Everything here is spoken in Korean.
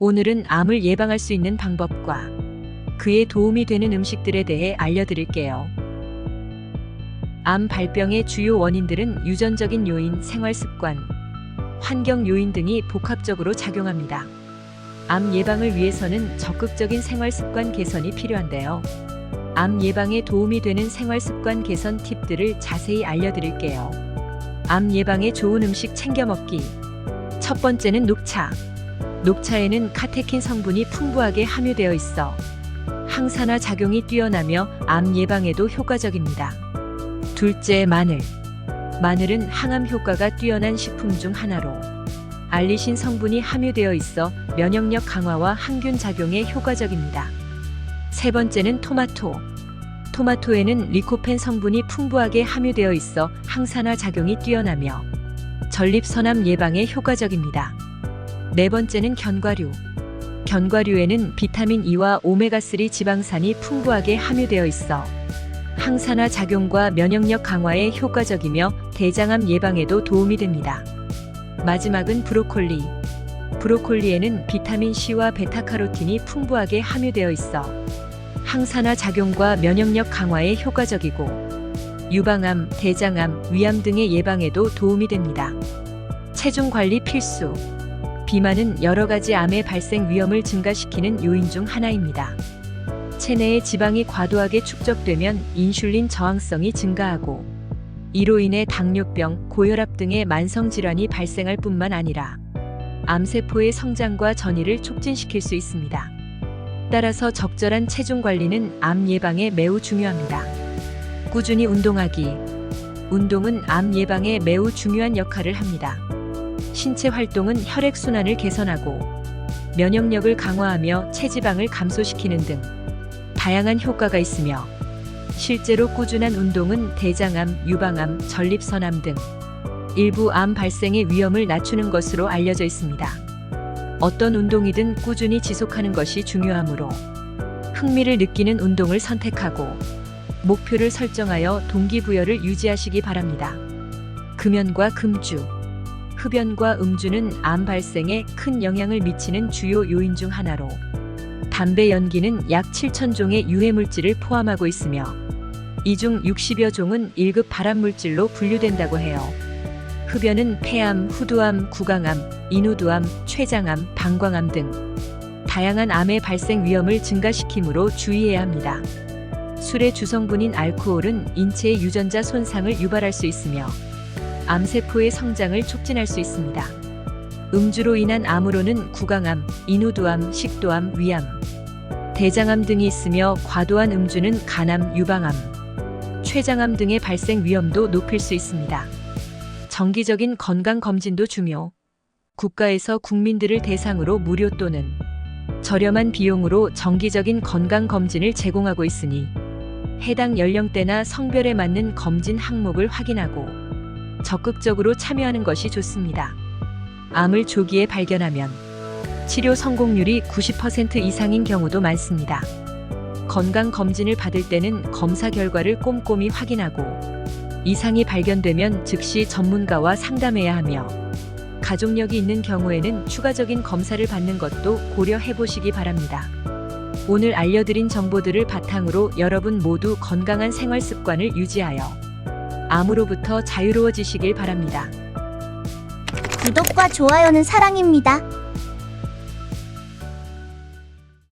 오늘은 암을 예방할 수 있는 방법과 그에 도움이 되는 음식들에 대해 알려드릴게요. 암 발병의 주요 원인들은 유전적인 요인, 생활 습관, 환경 요인 등이 복합적으로 작용합니다. 암 예방을 위해서는 적극적인 생활 습관 개선이 필요한데요. 암 예방에 도움이 되는 생활 습관 개선 팁들을 자세히 알려드릴게요. 암 예방에 좋은 음식 챙겨 먹기. 첫 번째는 녹차. 녹차에는 카테킨 성분이 풍부하게 함유되어 있어 항산화 작용이 뛰어나며 암 예방에도 효과적입니다. 둘째, 마늘. 마늘은 항암 효과가 뛰어난 식품 중 하나로 알리신 성분이 함유되어 있어 면역력 강화와 항균 작용에 효과적입니다. 세 번째는 토마토. 토마토에는 리코펜 성분이 풍부하게 함유되어 있어 항산화 작용이 뛰어나며 전립선암 예방에 효과적입니다. 네 번째는 견과류. 견과류에는 비타민 E와 오메가3 지방산이 풍부하게 함유되어 있어 항산화 작용과 면역력 강화에 효과적이며 대장암 예방에도 도움이 됩니다. 마지막은 브로콜리. 브로콜리에는 비타민 C와 베타카로틴이 풍부하게 함유되어 있어 항산화 작용과 면역력 강화에 효과적이고 유방암, 대장암, 위암 등의 예방에도 도움이 됩니다. 체중 관리 필수. 비만은 여러 가지 암의 발생 위험을 증가시키는 요인 중 하나입니다. 체내에 지방이 과도하게 축적되면 인슐린 저항성이 증가하고 이로 인해 당뇨병, 고혈압 등의 만성 질환이 발생할 뿐만 아니라 암세포의 성장과 전이를 촉진시킬 수 있습니다. 따라서 적절한 체중 관리는 암 예방에 매우 중요합니다. 꾸준히 운동하기. 운동은 암 예방에 매우 중요한 역할을 합니다. 신체 활동은 혈액순환을 개선하고 면역력을 강화하며 체지방을 감소시키는 등 다양한 효과가 있으며 실제로 꾸준한 운동은 대장암, 유방암, 전립선암 등 일부 암 발생의 위험을 낮추는 것으로 알려져 있습니다. 어떤 운동이든 꾸준히 지속하는 것이 중요하므로 흥미를 느끼는 운동을 선택하고 목표를 설정하여 동기부여를 유지하시기 바랍니다. 금연과 금주 흡연과 음주는 암 발생에 큰 영향을 미치는 주요 요인 중 하나로 담배 연기는 약 7,000종의 유해 물질을 포함하고 있으며 이 중 60여 종은 1급 발암 물질로 분류된다고 해요. 흡연은 폐암, 후두암, 구강암, 인후두암, 췌장암, 방광암 등 다양한 암의 발생 위험을 증가시키므로 주의해야 합니다. 술의 주성분인 알코올은 인체의 유전자 손상을 유발할 수 있으며 암세포의 성장을 촉진할 수 있습니다. 음주로 인한 암으로는 구강암, 인후두암, 식도암, 위암, 대장암 등이 있으며 과도한 음주는 간암, 유방암, 췌장암 등의 발생 위험도 높일 수 있습니다. 정기적인 건강 검진도 중요. 국가에서 국민들을 대상으로 무료 또는 저렴한 비용으로 정기적인 건강 검진을 제공하고 있으니 해당 연령대나 성별에 맞는 검진 항목을 확인하고 적극적으로 참여하는 것이 좋습니다. 암을 조기에 발견하면 치료 성공률이 90% 이상인 경우도 많습니다. 건강 검진을 받을 때는 검사 결과를 꼼꼼히 확인하고 이상이 발견되면 즉시 전문가와 상담해야 하며 가족력이 있는 경우에는 추가적인 검사를 받는 것도 고려해 보시기 바랍니다. 오늘 알려드린 정보들을 바탕으로 여러분 모두 건강한 생활 습관을 유지하여 암으로부터 자유로워지시길 바랍니다. 구독과 좋아요는 사랑입니다.